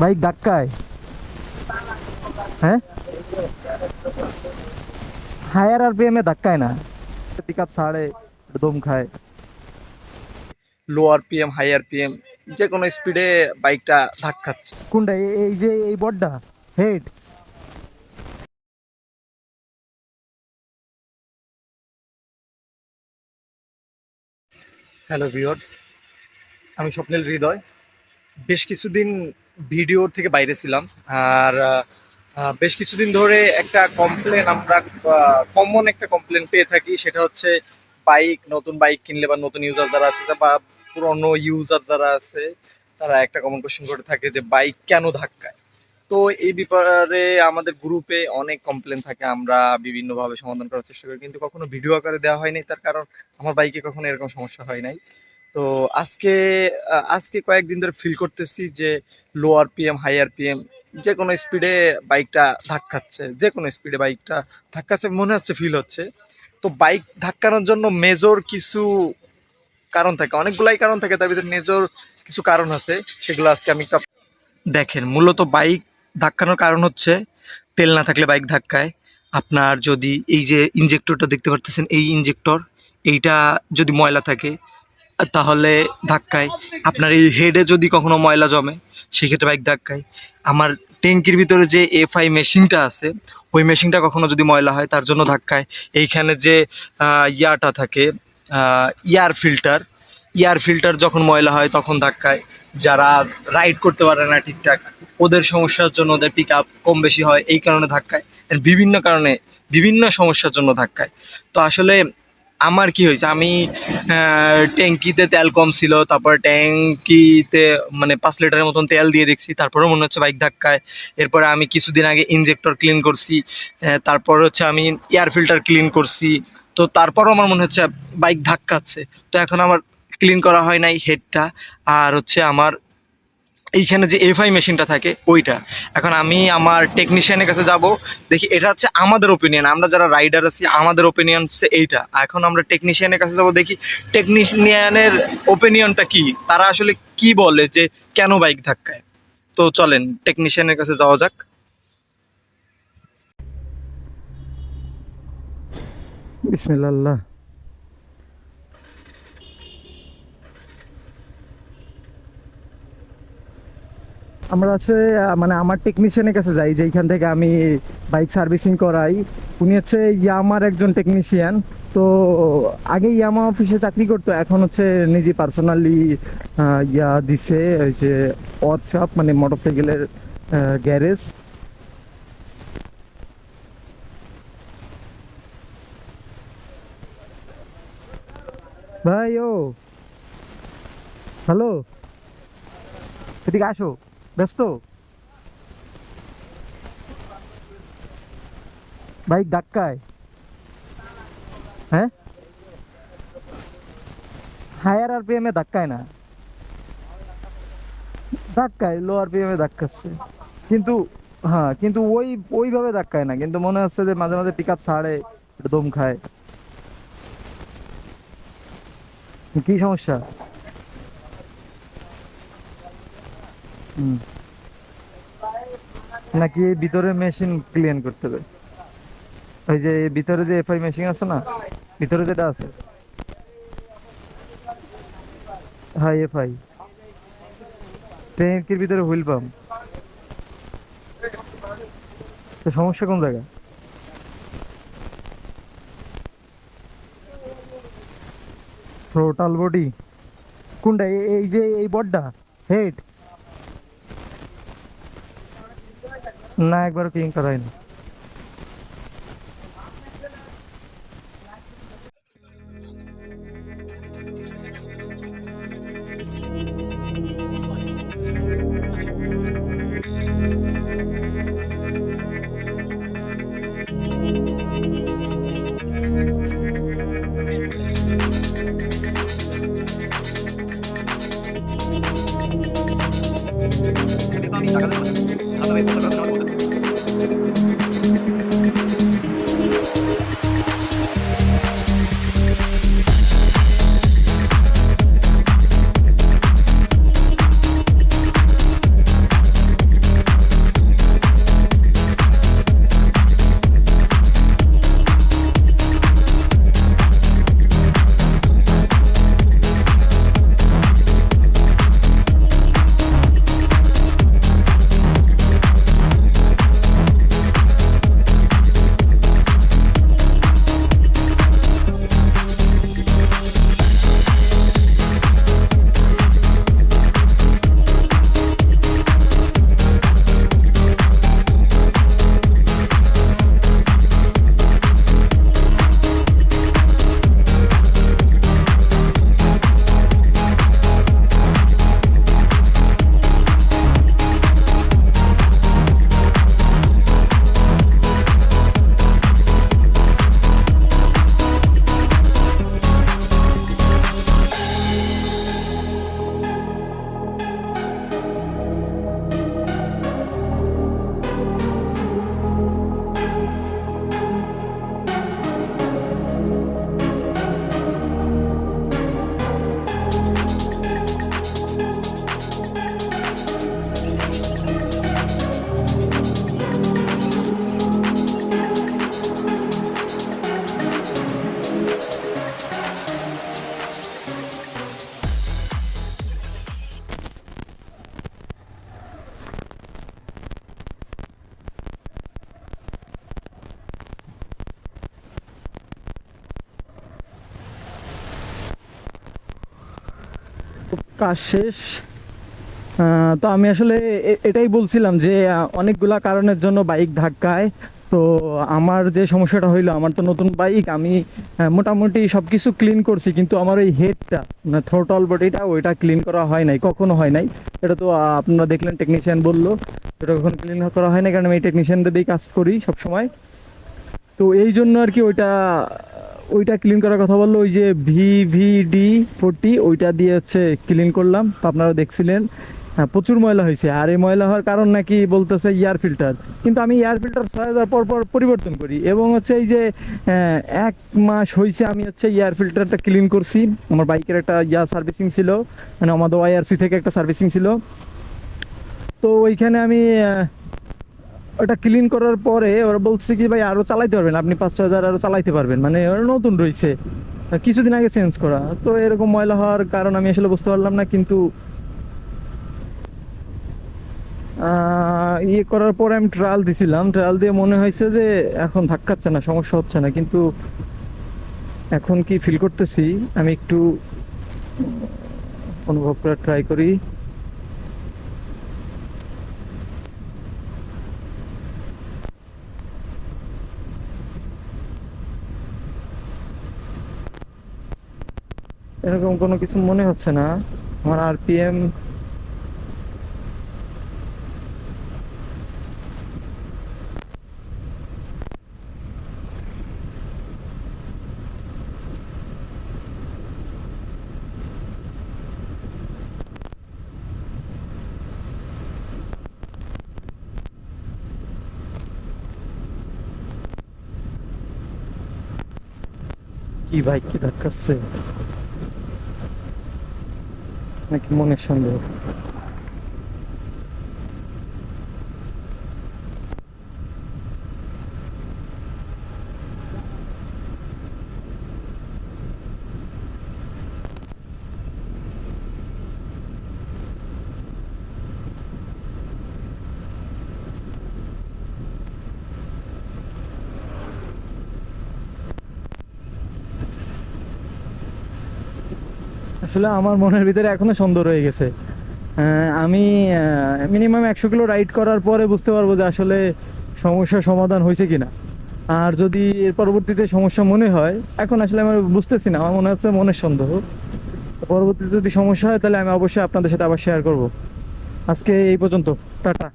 Bike ধাক্কায় হ্যাঁ? Higher আর পিএমে ধাক্কায় না। পিক আপ ছাড়ে দম খায়। লো আরপিএম হাই আরপিএম যে কোনো স্পিডে বাইকটা ধাক্কাচ্ছে। কোনটা? এই যে এই বড্ডা হেড হ্যালো ভিউয়ার্স আমি স্বপ্নিল হৃদয়। বেশ কিছুদিন ভিডিওর থেকে বাইরে ছিলাম। আর বেশ কিছুদিন ধরে একটা কমপ্লেন আমরা কমন একটা কমপ্লেন পেয়ে থাকি। সেটা হচ্ছে বাইক নতুন বাইক কিনলে বা নতুন ইউজার যারা আছে, বা পুরনো ইউজার যারা আছে, তারা একটা কমন কোশ্চেন করে থাকে যে বাইক কেন ধাক্কায়? তো এই ব্যাপারে আমাদের গ্রুপে অনেক কমপ্লেন থাকে। আমরা বিভিন্নভাবে সমাধান করার চেষ্টা করি, কিন্তু কখনো ভিডিও আকারে দেওয়া হয়নি। তার কারণ আমার বাইকে কখনো এরকম সমস্যা হয় নাই। তো আজকে আজকে কয়েকদিন ধরে ফিল করতেছি যে লো আরপিএম হাই আরপিএম যে কোনো স্পিডে বাইকটা ধাক্কাচ্ছে, যে কোনো স্পিডে বাইকটা ধাক্কাচ্ছে, মনে হচ্ছে ফিল হচ্ছে। তো বাইক ধাক্কানোর জন্য মেজর কিছু কারণ থাকে, অনেকগুলাই কারণ থাকে, তার ভিতরে মেজর কিছু কারণ আছে, সেগুলো আজকে আমি দেখেন। মূলত বাইক ধাক্কানোর কারণ হচ্ছে তেল না থাকলে বাইক ধাক্কায়। আপনার যদি এই যে ইনজেক্টরটা দেখতে পারতেছেন, এই ইঞ্জেক্টর এইটা যদি ময়লা থাকে তাহলে ধাক্কায়। আপনার এই হেডে যদি কখনো ময়লা জমে, সেক্ষেত্রে বাইক ধাক্কায়। আমার ট্যাঙ্কির ভিতরে যে এফআই মেশিনটা আছে, ওই মেশিনটা কখনো যদি ময়লা হয়, তার জন্য ধাক্কায়। এইখানে যে ইয়াটা থাকে ইয়ার ফিল্টার ইয়ার ফিল্টার যখন ময়লা হয়, তখন ধাক্কায়। যারা রাইড করতে পারে না ঠিকঠাক, ওদের সমস্যার জন্য ওদের পিক আপ কম বেশি হয়, এই কারণে ধাক্কায়। বিভিন্ন কারণে, বিভিন্ন সমস্যার জন্য ধাক্কায়। তো আসলে আমার কি হয়েছে? আমি ট্যাঙ্কিতে তেল কম ছিল, তারপর ট্যাঙ্কিতে মানে পাঁচ লিটারের মতন তেল দিয়ে দেখছি তারপরেও মনে হচ্ছে বাইক ধাক্কায়। এরপরে আমি কিছুদিন আগে ইনজেক্টর ক্লিন করছি তারপর হচ্ছে আমি এয়ার ফিল্টার ক্লিন করছি। তো তারপরও আমার মনে হচ্ছে বাইক ধাক্কাচ্ছে। তো এখন আমার ক্লিন করা হয় নাই হেডটা আর হচ্ছে আমার এইখানে যে এফআই মেশিনটা থাকে, ওইটা। এখন আমি আমার টেকনিশিয়ানের কাছে যাব, দেখি এটা হচ্ছে আমাদের ওপিনিয়ন আমরা যারা রাইডার আছি, আমাদের ওপিনিয়ন হচ্ছে এইটা। এখন আমরা টেকনিশিয়ানের কাছে যাব, দেখি টেকনিশিয়ানের ওপিনিয়নটা কি? তারা আসলে কি বলে যে, কেন বাইক ধাক্কায়? তো চলেন টেকনিশিয়ানের কাছে যাওয়া যাক। বিসমিল্লাহ। আমরা আহ, মানে আমার টেকনিশিয়ানের কাছে যাই যেইখান থেকে আমি বাইক সার্ভিসিং করাই। উনি হচ্ছে ইয়ামার একজন টেকনিশিয়ান তো আগে ইয়ামা অফিসে চাকরি করতো এখন হচ্ছে নিজে পার্সোনালি ইয়া দিছে ওই যে ওয়ার্কশপ মানে মোটরসাইকেলের গ্যারেজ ভাই ও। হ্যালো? এদিকে আসো। ব্যস্ত? বাইক ধাক্কায়। হ্যাঁ? হায়ার আর পিএমে ধাক্কায় না। ধাক্কায় লো আর পিএমে ধাক্কাচ্ছে। কিন্তু হ্যাঁ কিন্তু ওই, ওইভাবে ধাক্কায় না। কিন্তু মনে হচ্ছে যে মাঝে মাঝে পিক আপ ছাড়ে দম খায়। কি সমস্যা? নাকি ভিতরে মেশিন ক্লিন করতে হবে? ওই যে ভিতরে যে এফআই মেশিন আছে না, ভিতরে যেটা আছে। হ্যাঁ এফআই ট্যাঙ্কির ভিতরে হুইল পাম্প। তো সমস্যা কোন জায়গা থ্রোটাল বডি কোনটা? এই যে, এই বডটা হেড না একবার ক্লিন করা হয়নি কাজ শেষ। তো আমি আসলে এটাই বলছিলাম যে অনেকগুলা কারণের জন্য বাইক ধাক্কায়। তো আমার যে সমস্যাটা হইল, আমার তো নতুন বাইক, আমি মোটামুটি সব কিছু ক্লিন করছি, কিন্তু আমার ওই হেডটা মানে থ্রোটল বডিটা ওইটা ক্লিন করা হয় নাই, কখনো হয় নাই। এটা তো আপনারা দেখলেন টেকনিশিয়ান বলল, এটা কখনো ক্লিন করা হয় না কারণ আমি টেকনিশিয়ানদের দিয়েই কাজ করি সবসময়। তো এই জন্য আর কি ওইটা ওইটা ক্লিন করার কথা বলল, ওই যে ভিভিডি ফোরটি ওইটা দিয়ে হচ্ছে ক্লিন করলাম। তো আপনারা দেখছিলেন হ্যাঁ প্রচুর ময়লা হয়েছে। আর এই ময়লা হওয়ার কারণ নাকি বলতেছে এয়ার ফিল্টার কিন্তু আমি এয়ার ফিল্টার ছয় হাজার পর পর পরিবর্তন করি। এবং হচ্ছে এই যে এক মাস হয়েছে আমি হচ্ছে এয়ার ফিল্টারটা ক্লিন করছি। আমার বাইকের একটা ইয়া সার্ভিসিং ছিল মানে আমাদের ওয়াইআরসি থেকে একটা সার্ভিসিং ছিল। তো ওইখানে আমি ওটা ক্লিন করার পরে ওরা বলছে কি, ভাই, আরও চালাইতে পারবেন। আপনি পাঁচ হাজার আরও চালাইতে পারবেন। মানে ওরা নতুন রয়েছে কিছুদিন আগে চেঞ্জ করা। তো এরকম ময়লা হওয়ার কারণ আমি আসলে বুঝতে পারলাম না, কিন্তু ইয়ে করার পরে আমি ট্রায়াল দিছিলাম। ট্রায়াল দিয়ে মনে হয়েছে যে, এখন ধাক্কাচ্ছে না, সমস্যা হচ্ছে না। কিন্তু এখন কি ফিল করতেছি, আমি একটু অনুভব করার ট্রাই করি। এরকম কোনো কিছু মনে হচ্ছে না। আমার আরপিএম কি বাইক কি ধাক্কাচ্ছে? নাকি মনের সন্দেহ? আসলে আমার মনের ভিতরে এখনও সন্দেহ রয়ে গেছে। আমি মিনিমাম একশো কিলো রাইড করার পরে বুঝতে পারব যে আসলে সমস্যার সমাধান হয়েছে কিনা। আর যদি এর পরবর্তীতে সমস্যা মনে হয়, এখন আসলে আমি বুঝতেছি না, আমার মনে হচ্ছে মনের সন্দেহ। পরবর্তীতে যদি সমস্যা হয়, তাহলে আমি অবশ্যই আপনাদের সাথে আবার শেয়ার করব। আজকে এই পর্যন্ত, টাটা।